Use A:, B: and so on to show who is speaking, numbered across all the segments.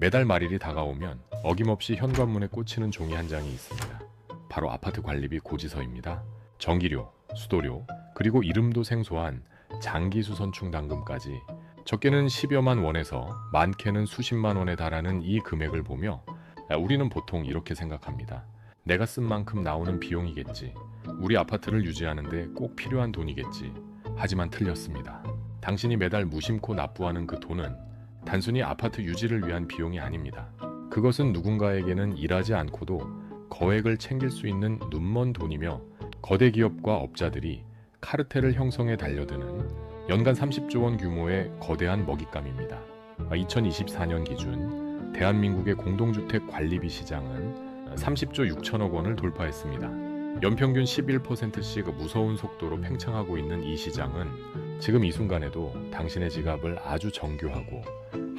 A: 매달 말일이 다가오면 어김없이 현관문에 꽂히는 종이 한 장이 있습니다. 바로 아파트 관리비 고지서입니다. 전기료, 수도료, 그리고 이름도 생소한 장기수선충 당금까지 적게는 10여만 원에서 많게는 수십만 원에 달하는 이 금액을 보며 우리는 보통 이렇게 생각합니다. 내가 쓴 만큼 나오는 비용이겠지. 우리 아파트를 유지하는데 꼭 필요한 돈이겠지. 하지만 틀렸습니다. 당신이 매달 무심코 납부하는 그 돈은 단순히 아파트 유지를 위한 비용이 아닙니다. 그것은 누군가에게는 일하지 않고도 거액을 챙길 수 있는 눈먼 돈이며 거대 기업과 업자들이 카르텔을 형성해 달려드는 연간 30조 원 규모의 거대한 먹잇감입니다. 2024년 기준 대한민국의 공동주택 관리비 시장은 30조 6천억 원을 돌파했습니다. 연평균 11%씩 무서운 속도로 팽창하고 있는 이 시장은 지금 이 순간에도 당신의 지갑을 아주 정교하고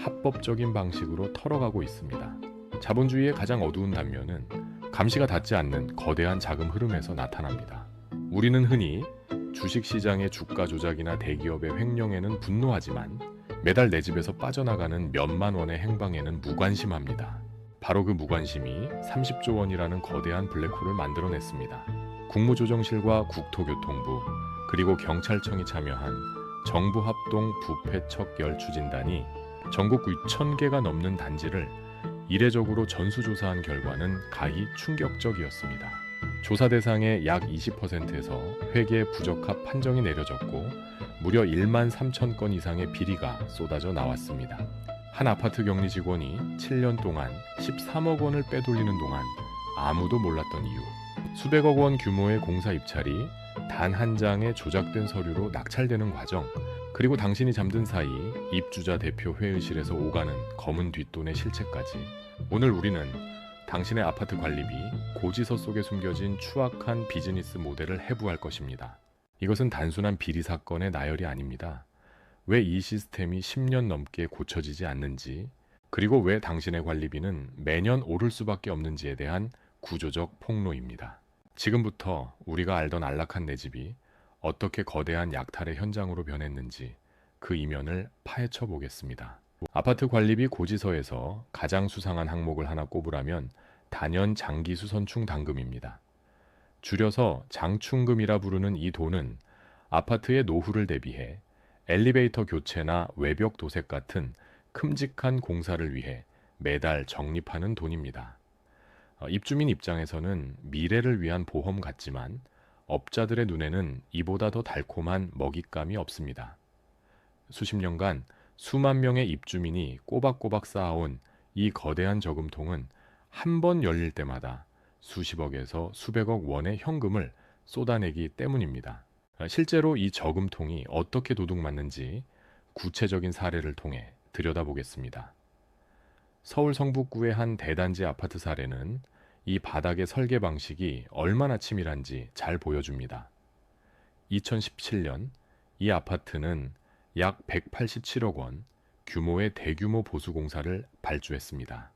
A: 합법적인 방식으로 털어가고 있습니다. 자본주의의 가장 어두운 단면은 감시가 닿지 않는 거대한 자금 흐름에서 나타납니다. 우리는 흔히 주식시장의 주가 조작이나 대기업의 횡령에는 분노하지만 매달 내 집에서 빠져나가는 몇만 원의 행방에는 무관심합니다. 바로 그 무관심이 30조 원이라는 거대한 블랙홀을 만들어냈습니다. 국무조정실과 국토교통부 그리고 경찰청이 참여한 정부합동 부패척결 추진단이 전국 6,000개가 넘는 단지를 이례적으로 전수조사한 결과는 가히 충격적이었습니다. 조사 대상의 약 20%에서 회계 부적합 판정이 내려졌고 무려 1만 3천 건 이상의 비리가 쏟아져 나왔습니다. 한 아파트 격리 직원이 7년 동안 13억 원을 빼돌리는 동안 아무도 몰랐던 이유. 수백억 원 규모의 공사 입찰이 단 한 장의 조작된 서류로 낙찰되는 과정, 그리고 당신이 잠든 사이 입주자 대표 회의실에서 오가는 검은 뒷돈의 실체까지. 오늘 우리는 당신의 아파트 관리비 고지서 속에 숨겨진 추악한 비즈니스 모델을 해부할 것입니다. 이것은 단순한 비리 사건의 나열이 아닙니다. 왜 이 시스템이 10년 넘게 고쳐지지 않는지, 그리고 왜 당신의 관리비는 매년 오를 수밖에 없는지에 대한 구조적 폭로입니다. 지금부터 우리가 알던 안락한 내 집이 어떻게 거대한 약탈의 현장으로 변했는지 그 이면을 파헤쳐 보겠습니다. 아파트 관리비 고지서에서 가장 수상한 항목을 하나 꼽으라면 단연 장기수선충 당금입니다. 줄여서 장충금이라 부르는 이 돈은 아파트의 노후를 대비해 엘리베이터 교체나 외벽 도색 같은 큼직한 공사를 위해 매달 적립하는 돈입니다. 어, 입주민 입장에서는 미래를 위한 보험 같지만 업자들의 눈에는 이보다 더 달콤한 먹잇감이 없습니다. 수십 년간 수만 명의 입주민이 꼬박꼬박 쌓아온 이 거대한 저금통은 한 번 열릴 때마다 수십억에서 수백억 원의 현금을 쏟아내기 때문입니다. 실제로 이 저금통이 어떻게 도둑맞는지 구체적인 사례를 통해 들여다보겠습니다. 서울 성북구의 한 대단지 아파트 사례는 이 바닥의 설계 방식이 얼마나 치밀한지 잘 보여줍니다. 2017년 이 아파트는 약 187억 원 규모의 대규모 보수 공사를 발주했습니다.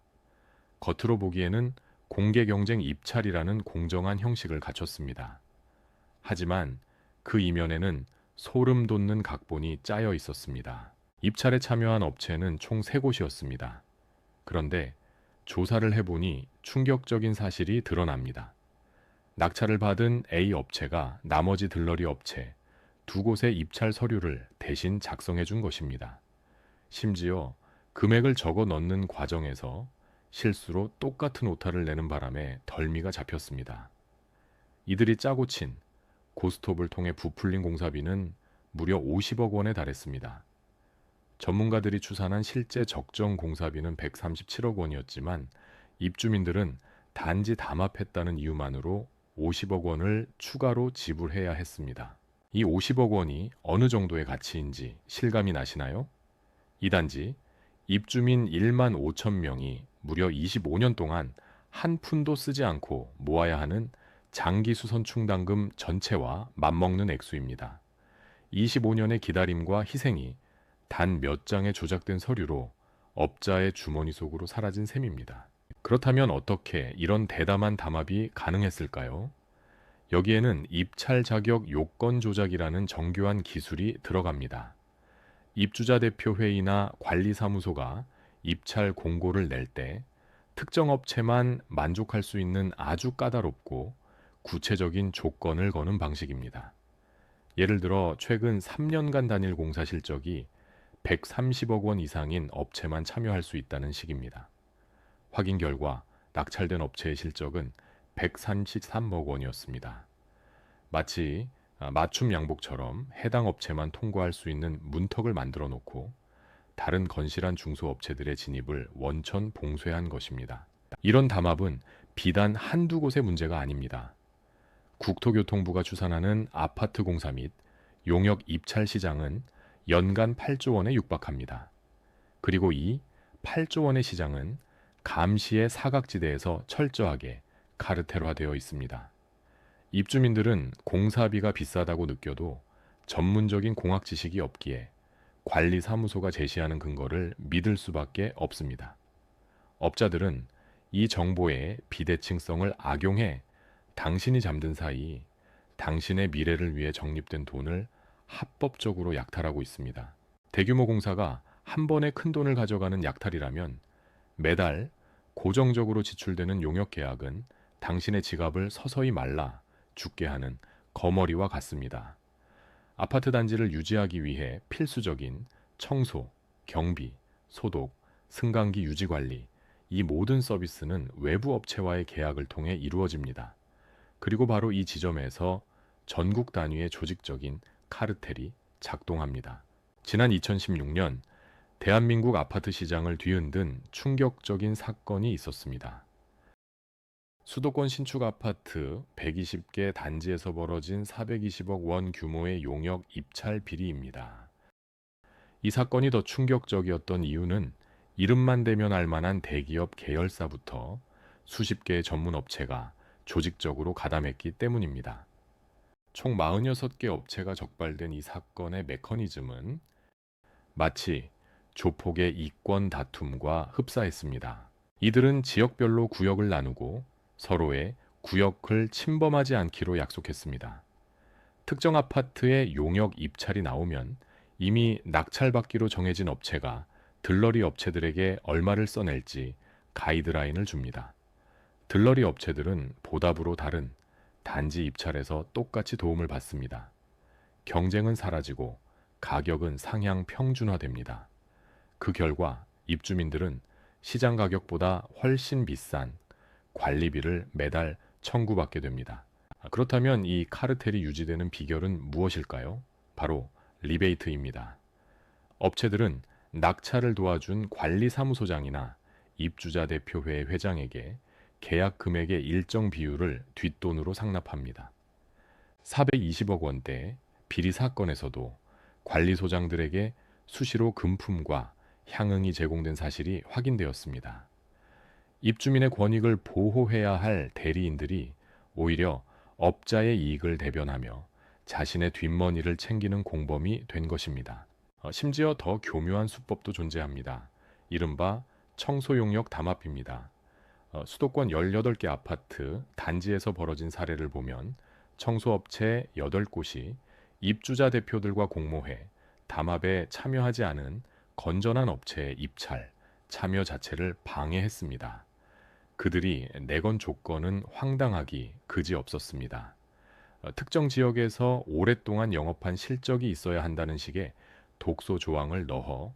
A: 겉으로 보기에는 공개 경쟁 입찰이라는 공정한 형식을 갖췄습니다. 하지만 그 이면에는 소름 돋는 각본이 짜여 있었습니다. 입찰에 참여한 업체는 총 3곳이었습니다. 그런데 조사를 해보니 충격적인 사실이 드러납니다. 낙찰을 받은 A 업체가 나머지 들러리 업체 두 곳의 입찰 서류를 대신 작성해 준 것입니다. 심지어 금액을 적어 넣는 과정에서 실수로 똑같은 오타를 내는 바람에 덜미가 잡혔습니다. 이들이 짜고 친 고스톱을 통해 부풀린 공사비는 무려 50억 원에 달했습니다. 전문가들이 추산한 실제 적정 공사비는 137억 원이었지만 입주민들은 단지 담합했다는 이유만으로 50억 원을 추가로 지불해야 했습니다. 이 50억 원이 어느 정도의 가치인지 실감이 나시나요? 이 단지 입주민 1만 5천 명이 무려 25년 동안 한 푼도 쓰지 않고 모아야 하는 장기 수선 충당금 전체와 맞먹는 액수입니다. 25년의 기다림과 희생이 단 몇 장의 조작된 서류로 업자의 주머니 속으로 사라진 셈입니다. 그렇다면 어떻게 이런 대담한 담합이 가능했을까요? 여기에는 입찰 자격 요건 조작이라는 정교한 기술이 들어갑니다. 입주자 대표 회의나 관리사무소가 입찰 공고를 낼 때 특정 업체만 만족할 수 있는 아주 까다롭고 구체적인 조건을 거는 방식입니다. 예를 들어 최근 3년간 단일 공사 실적이 130억 원 이상인 업체만 참여할 수 있다는 식입니다. 확인 결과 낙찰된 업체의 실적은 133억 원이었습니다. 마치 아, 맞춤 양복처럼 해당 업체만 통과할 수 있는 문턱을 만들어 놓고 다른 건실한 중소업체들의 진입을 원천 봉쇄한 것입니다. 이런 담합은 비단 한두 곳의 문제가 아닙니다. 국토교통부가 추산하는 아파트 공사 및 용역 입찰 시장은 연간 8조 원에 육박합니다. 그리고 이 8조 원의 시장은 감시의 사각지대에서 철저하게 카르텔화되어 있습니다. 입주민들은 공사비가 비싸다고 느껴도 전문적인 공학 지식이 없기에 관리사무소가 제시하는 근거를 믿을 수밖에 없습니다. 업자들은 이 정보의 비대칭성을 악용해 당신이 잠든 사이 당신의 미래를 위해 적립된 돈을 합법적으로 약탈하고 있습니다. 대규모 공사가 한 번에 큰 돈을 가져가는 약탈이라면 매달 고정적으로 지출되는 용역 계약은 당신의 지갑을 서서히 말라 죽게 하는 거머리와 같습니다. 아파트 단지를 유지하기 위해 필수적인 청소, 경비, 소독, 승강기 유지 관리, 이 모든 서비스는 외부 업체와의 계약을 통해 이루어집니다. 그리고 바로 이 지점에서 전국 단위의 조직적인 카르텔이 작동합니다. 지난 2016년 대한민국 아파트 시장을 뒤흔든 충격적인 사건이 있었습니다. 수도권 신축 아파트 120개 단지에서 벌어진 420억 원 규모의 용역 입찰 비리입니다. 이 사건이 더 충격적이었던 이유는 이름만 대면 알만한 대기업 계열사부터 수십 개의 전문 업체가 조직적으로 가담했기 때문입니다. 총 46개 업체가 적발된 이 사건의 메커니즘은 마치 조폭의 이권 다툼과 흡사했습니다. 이들은 지역별로 구역을 나누고 서로의 구역을 침범하지 않기로 약속했습니다. 특정 아파트의 용역 입찰이 나오면 이미 낙찰받기로 정해진 업체가 들러리 업체들에게 얼마를 써낼지 가이드라인을 줍니다. 들러리 업체들은 보답으로 다른 단지 입찰에서 똑같이 도움을 받습니다. 경쟁은 사라지고 가격은 상향 평준화됩니다. 그 결과 입주민들은 시장 가격보다 훨씬 비싼 관리비를 매달 청구받게 됩니다. 그렇다면 이 카르텔이 유지되는 비결은 무엇일까요? 바로 리베이트입니다. 업체들은 낙찰을 도와준 관리사무소장이나 입주자 대표회 회장에게 계약 금액의 일정 비율을 뒷돈으로 상납합니다. 420억 원대 비리 사건에서도 관리소장들에게 수시로 금품과 향응이 제공된 사실이 확인되었습니다. 입주민의 권익을 보호해야 할 대리인들이 오히려 업자의 이익을 대변하며 자신의 뒷머니를 챙기는 공범이 된 것입니다. 어, 심지어 더 교묘한 수법도 존재합니다. 이른바 청소용역 담합입니다. 어, 수도권 18개 아파트 단지에서 벌어진 사례를 보면 청소업체 8곳이 입주자 대표들과 공모해 담합에 참여하지 않은 건전한 업체의 입찰, 참여 자체를 방해했습니다. 그들이 내건 조건은 황당하기 그지없었습니다. 어, 특정 지역에서 오랫동안 영업한 실적이 있어야 한다는 식의 독소 조항을 넣어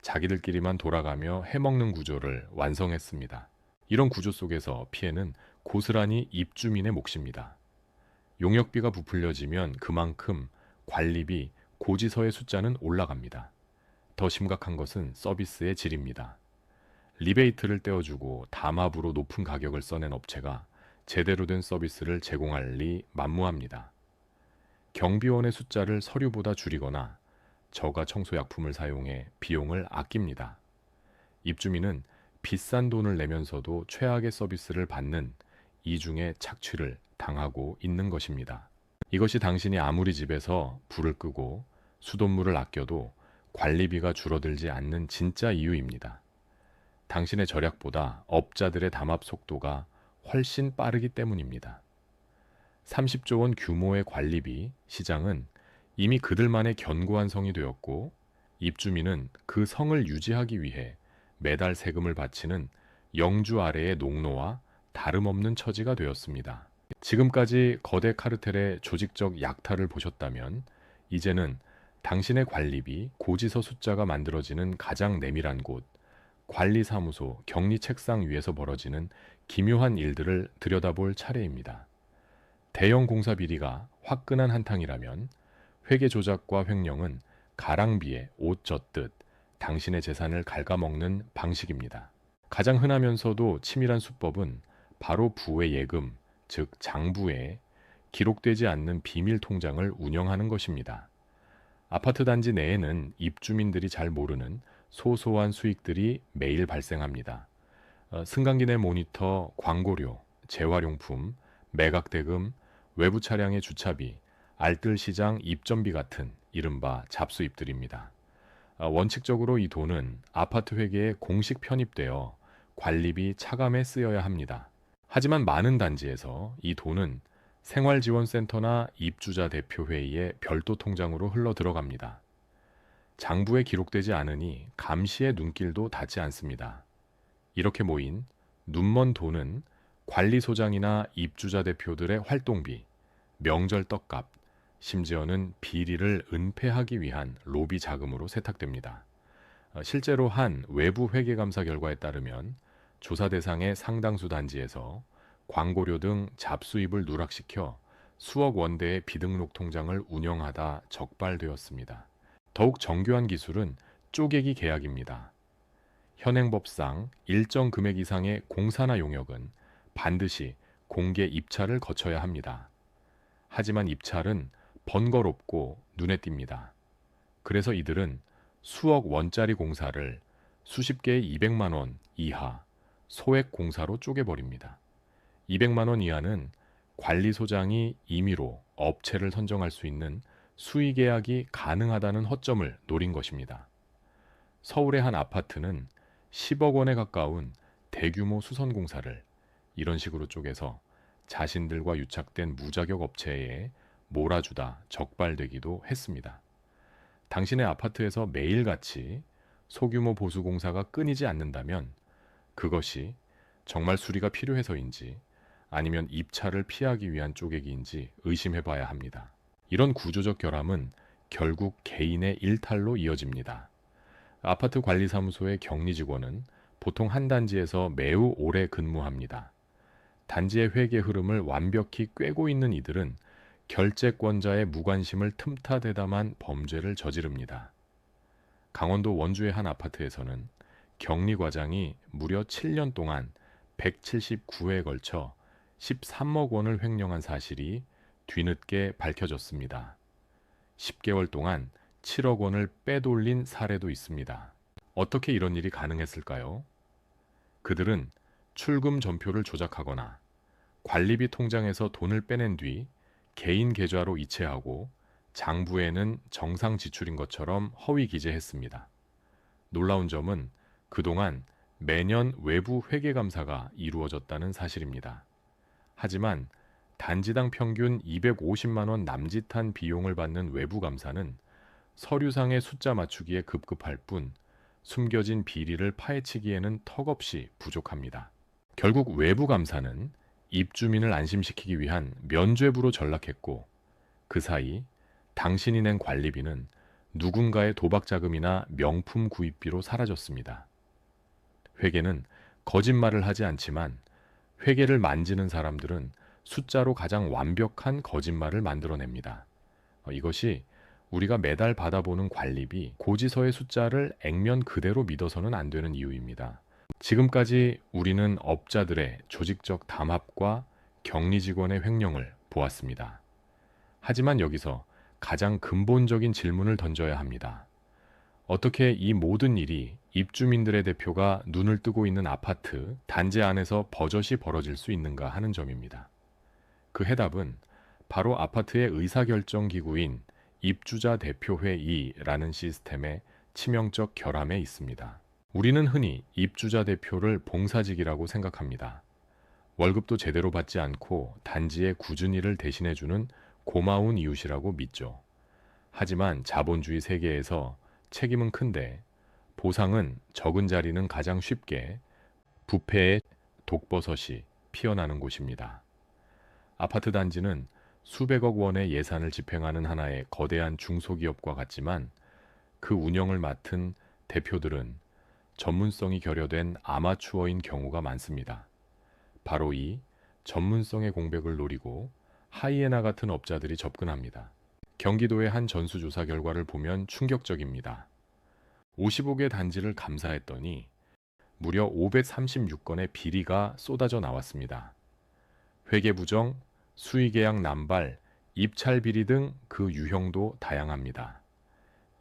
A: 자기들끼리만 돌아가며 해먹는 구조를 완성했습니다. 이런 구조 속에서 피해는 고스란히 입주민의 몫입니다. 용역비가 부풀려지면 그만큼 관리비, 고지서의 숫자는 올라갑니다. 더 심각한 것은 서비스의 질입니다. 리베이트를 떼어주고 담합으로 높은 가격을 써낸 업체가 제대로 된 서비스를 제공할 리 만무합니다. 경비원의 숫자를 서류보다 줄이거나 저가 청소약품을 사용해 비용을 아낍니다. 입주민은 비싼 돈을 내면서도 최악의 서비스를 받는 이중의 착취를 당하고 있는 것입니다. 이것이 당신이 아무리 집에서 불을 끄고 수돗물을 아껴도 관리비가 줄어들지 않는 진짜 이유입니다. 당신의 절약보다 업자들의 담합 속도가 훨씬 빠르기 때문입니다. 30조 원 규모의 관리비 시장은 이미 그들만의 견고한 성이 되었고 입주민은 그 성을 유지하기 위해 매달 세금을 바치는 영주 아래의 농노와 다름없는 처지가 되었습니다. 지금까지 거대 카르텔의 조직적 약탈을 보셨다면 이제는 당신의 관리비, 고지서 숫자가 만들어지는 가장 내밀한 곳, 관리사무소, 격리 책상 위에서 벌어지는 기묘한 일들을 들여다볼 차례입니다. 대형 공사 비리가 화끈한 한탕이라면 회계 조작과 횡령은 가랑비에 옷 젖듯 당신의 재산을 갉아먹는 방식입니다. 가장 흔하면서도 치밀한 수법은 바로 부의 예금, 즉 장부에 기록되지 않는 비밀 통장을 운영하는 것입니다. 아파트 단지 내에는 입주민들이 잘 모르는 소소한 수익들이 매일 발생합니다. 어, 승강기 내 모니터, 광고료, 재활용품, 매각대금, 외부 차량의 주차비, 알뜰시장 입점비 같은 이른바 잡수입들입니다. 어, 원칙적으로 이 돈은 아파트 회계에 공식 편입되어 관리비 차감에 쓰여야 합니다. 하지만 많은 단지에서 이 돈은 생활지원센터나 입주자 대표회의의 별도 통장으로 흘러 들어갑니다. 장부에 기록되지 않으니 감시의 눈길도 닿지 않습니다. 이렇게 모인 눈먼 돈은 관리소장이나 입주자 대표들의 활동비, 명절 떡값, 심지어는 비리를 은폐하기 위한 로비 자금으로 세탁됩니다. 어, 실제로 한 외부 회계감사 결과에 따르면 조사 대상의 상당수 단지에서 광고료 등 잡수입을 누락시켜 수억 원대의 비등록 통장을 운영하다 적발되었습니다. 더욱 정교한 기술은 쪼개기 계약입니다. 현행법상 일정 금액 이상의 공사나 용역은 반드시 공개 입찰을 거쳐야 합니다. 하지만 입찰은 번거롭고 눈에 띕니다. 그래서 이들은 수억 원짜리 공사를 수십 개의 200만 원 이하 소액 공사로 쪼개버립니다. 200만 원 이하는 관리소장이 임의로 업체를 선정할 수 있는 수의 계약이 가능하다는 허점을 노린 것입니다. 서울의 한 아파트는 10억 원에 가까운 대규모 수선 공사를 이런 식으로 쪼개서 자신들과 유착된 무자격 업체에 몰아주다 적발되기도 했습니다. 당신의 아파트에서 매일같이 소규모 보수 공사가 끊이지 않는다면 그것이 정말 수리가 필요해서인지 아니면 입찰을 피하기 위한 쪼개기인지 의심해 봐야 합니다. 이런 구조적 결함은 결국 개인의 일탈로 이어집니다. 아파트 관리사무소의 격리 직원은 보통 한 단지에서 매우 오래 근무합니다. 단지의 회계 흐름을 완벽히 꿰고 있는 이들은 결재권자의 무관심을 틈타대담한 범죄를 저지릅니다. 강원도 원주의 한 아파트에서는 격리 과장이 무려 7년 동안 179회에 걸쳐 13억 원을 횡령한 사실이 뒤늦게 밝혀졌습니다. 10개월 동안 7억 원을 빼돌린 사례도 있습니다. 어떻게 이런 일이 가능했을까요? 그들은 출금 전표를 조작하거나 관리비 통장에서 돈을 빼낸 뒤 개인 계좌로 이체하고 장부에는 정상 지출인 것처럼 허위 기재했습니다. 놀라운 점은 그동안 매년 외부 회계 감사가 이루어졌다는 사실입니다. 하지만 단지당 평균 250만 원 남짓한 비용을 받는 외부 감사는 서류상의 숫자 맞추기에 급급할 뿐 숨겨진 비리를 파헤치기에는 턱없이 부족합니다. 결국 외부 감사는 입주민을 안심시키기 위한 면죄부로 전락했고 그 사이 당신이 낸 관리비는 누군가의 도박 자금이나 명품 구입비로 사라졌습니다. 회계는 거짓말을 하지 않지만 회계를 만지는 사람들은 숫자로 가장 완벽한 거짓말을 만들어냅니다. 어, 이것이 우리가 매달 받아보는 관리비, 고지서의 숫자를 액면 그대로 믿어서는 안 되는 이유입니다. 지금까지 우리는 업자들의 조직적 담합과 격리 직원의 횡령을 보았습니다. 하지만 여기서 가장 근본적인 질문을 던져야 합니다. 어떻게 이 모든 일이 입주민들의 대표가 눈을 뜨고 있는 아파트, 단지 안에서 버젓이 벌어질 수 있는가 하는 점입니다. 그 해답은 바로 아파트의 의사결정 기구인 입주자 대표회의라는 시스템의 치명적 결함에 있습니다. 우리는 흔히 입주자 대표를 봉사직이라고 생각합니다. 월급도 제대로 받지 않고 단지의 굳은 일을 대신해주는 고마운 이웃이라고 믿죠. 하지만 자본주의 세계에서 책임은 큰데 보상은 적은 자리는 가장 쉽게 부패의 독버섯이 피어나는 곳입니다. 아파트 단지는 수백억 원의 예산을 집행하는 하나의 거대한 중소기업과 같지만 그 운영을 맡은 대표들은 전문성이 결여된 아마추어인 경우가 많습니다. 바로 이 전문성의 공백을 노리고 하이에나 같은 업자들이 접근합니다. 경기도의 한 전수조사 결과를 보면 충격적입니다. 55개 단지를 감사했더니 무려 536건의 비리가 쏟아져 나왔습니다. 회계 부정, 수의계약 남발, 입찰 비리 등 그 유형도 다양합니다.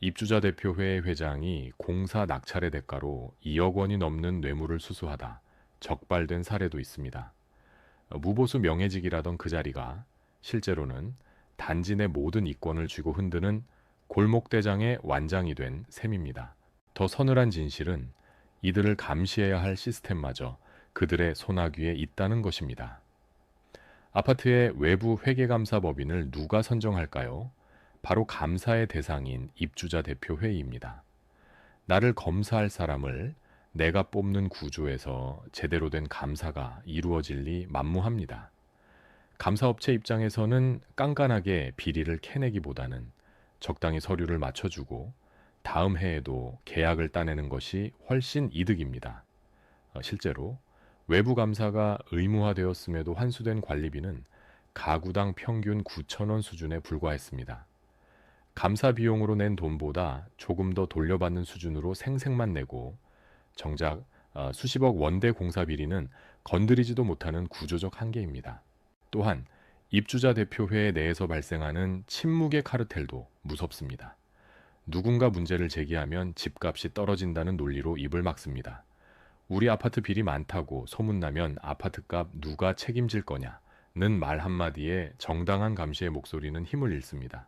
A: 입주자 대표회 회장이 공사 낙찰의 대가로 2억 원이 넘는 뇌물을 수수하다 적발된 사례도 있습니다. 무보수 명예직이라던 그 자리가 실제로는 단지 내 모든 이권을 쥐고 흔드는 골목대장의 완장이 된 셈입니다. 더 서늘한 진실은 이들을 감시해야 할 시스템마저 그들의 손아귀에 있다는 것입니다. 아파트의 외부 회계감사법인을 누가 선정할까요? 바로 감사의 대상인 입주자 대표 회의입니다. 나를 검사할 사람을 내가 뽑는 구조에서 제대로 된 감사가 이루어질 리 만무합니다. 감사업체 입장에서는 깐깐하게 비리를 캐내기보다는 적당히 서류를 맞춰주고 다음 해에도 계약을 따내는 것이 훨씬 이득입니다. 어, 실제로 외부 감사가 의무화되었음에도 환수된 관리비는 가구당 평균 9천원 수준에 불과했습니다. 감사 비용으로 낸 돈보다 조금 더 돌려받는 수준으로 생색만 내고 정작 어, 수십억 원대 공사 비리는 건드리지도 못하는 구조적 한계입니다. 또한 입주자 대표회 내에서 발생하는 침묵의 카르텔도 무섭습니다. 누군가 문제를 제기하면 집값이 떨어진다는 논리로 입을 막습니다. 우리 아파트 비리 많다고 소문나면 아파트값 누가 책임질 거냐는 말 한마디에 정당한 감시의 목소리는 힘을 잃습니다.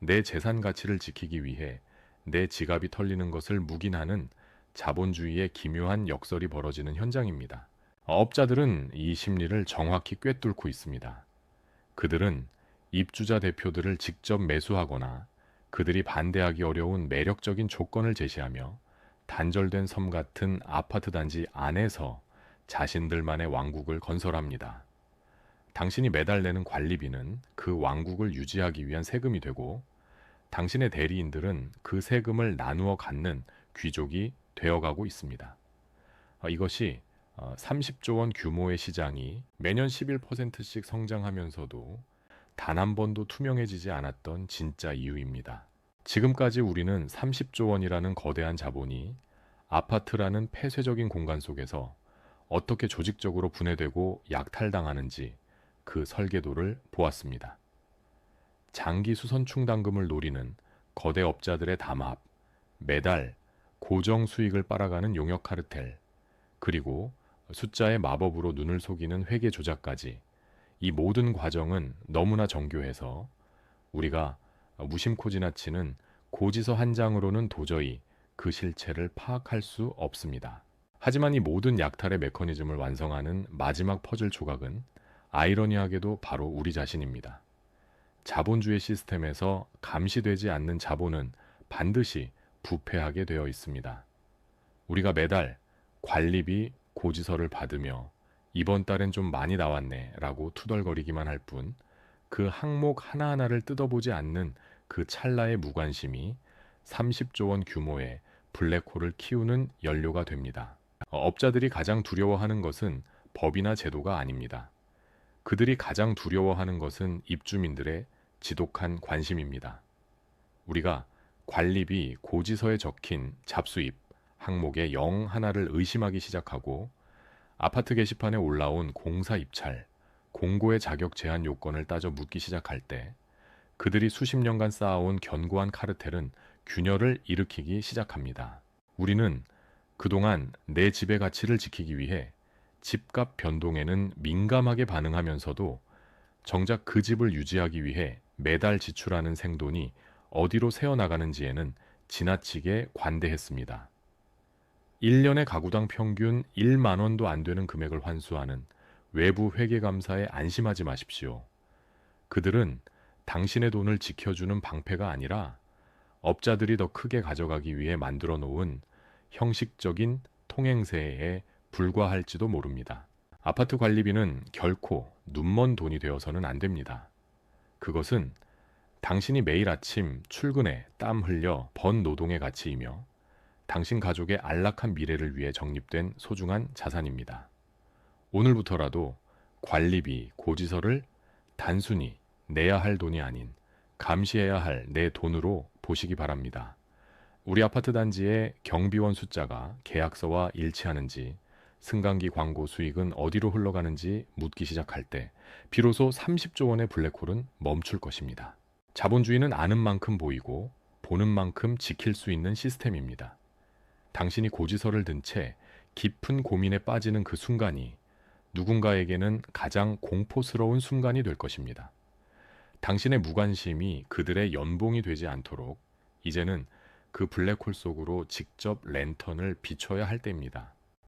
A: 내 재산 가치를 지키기 위해 내 지갑이 털리는 것을 묵인하는 자본주의의 기묘한 역설이 벌어지는 현장입니다. 업자들은 이 심리를 정확히 꿰뚫고 있습니다. 그들은 입주자 대표들을 직접 매수하거나 그들이 반대하기 어려운 매력적인 조건을 제시하며 단절된 섬 같은 아파트 단지 안에서 자신들만의 왕국을 건설합니다. 당신이 매달 내는 관리비는 그 왕국을 유지하기 위한 세금이 되고 당신의 대리인들은 그 세금을 나누어 갖는 귀족이 되어가고 있습니다. 어, 이것이 30조 어, 원 규모의 시장이 매년 11%씩 성장하면서도 단 한 번도 투명해지지 않았던 진짜 이유입니다. 지금까지 우리는 30조 원이라는 거대한 자본이 아파트라는 폐쇄적인 공간 속에서 어떻게 조직적으로 분해되고 약탈당하는지 그 설계도를 보았습니다. 장기 수선 충당금을 노리는 거대 업자들의 담합, 매달 고정 수익을 빨아가는 용역 카르텔, 그리고 숫자의 마법으로 눈을 속이는 회계 조작까지 이 모든 과정은 너무나 정교해서 우리가 무심코 지나치는 고지서 한 장으로는 도저히 그 실체를 파악할 수 없습니다. 하지만 이 모든 약탈의 메커니즘을 완성하는 마지막 퍼즐 조각은 아이러니하게도 바로 우리 자신입니다. 자본주의 시스템에서 감시되지 않는 자본은 반드시 부패하게 되어 있습니다. 우리가 매달 관리비 고지서를 받으며 이번 달엔 좀 많이 나왔네 라고 투덜거리기만 할 뿐 그 항목 하나하나를 뜯어보지 않는 그 찰나의 무관심이 30조 원 규모의 블랙홀을 키우는 연료가 됩니다. 업자들이 가장 두려워하는 것은 법이나 제도가 아닙니다. 그들이 가장 두려워하는 것은 입주민들의 지독한 관심입니다. 우리가 관리비 고지서에 적힌 잡수입 항목의 영 하나를 의심하기 시작하고 아파트 게시판에 올라온 공사 입찰, 공고의 자격 제한 요건을 따져 묻기 시작할 때 그들이 수십 년간 쌓아온 견고한 카르텔은 균열을 일으키기 시작합니다. 우리는 그동안 내 집의 가치를 지키기 위해 집값 변동에는 민감하게 반응하면서도 정작 그 집을 유지하기 위해 매달 지출하는 생돈이 어디로 새어나가는지에는 지나치게 관대했습니다. 1년에 가구당 평균 1만 원도 안 되는 금액을 환수하는 외부 회계감사에 안심하지 마십시오. 그들은 당신의 돈을 지켜주는 방패가 아니라 업자들이 더 크게 가져가기 위해 만들어 놓은 형식적인 통행세에 불과할지도 모릅니다. 아파트 관리비는 결코 눈먼 돈이 되어서는 안 됩니다. 그것은 당신이 매일 아침 출근해 땀 흘려 번 노동의 가치이며 당신 가족의 안락한 미래를 위해 적립된 소중한 자산입니다. 오늘부터라도 관리비, 고지서를 단순히 내야 할 돈이 아닌 감시해야 할 내 돈으로 보시기 바랍니다. 우리 아파트 단지의 경비원 숫자가 계약서와 일치하는지 승강기 광고 수익은 어디로 흘러가는지 묻기 시작할 때 비로소 30조 원의 블랙홀은 멈출 것입니다. 자본주의는 아는 만큼 보이고 보는 만큼 지킬 수 있는 시스템입니다. 당신이 고지서를 든 채 깊은 고민에 빠지는 그 순간이 누군가에게는 가장 공포스러운 순간이 될 것입니다. 당신의 무관심이 그들의 연봉이 되지 않도록 이제는 그 블랙홀 속으로 직접 랜턴을 비춰야 할 때입니다.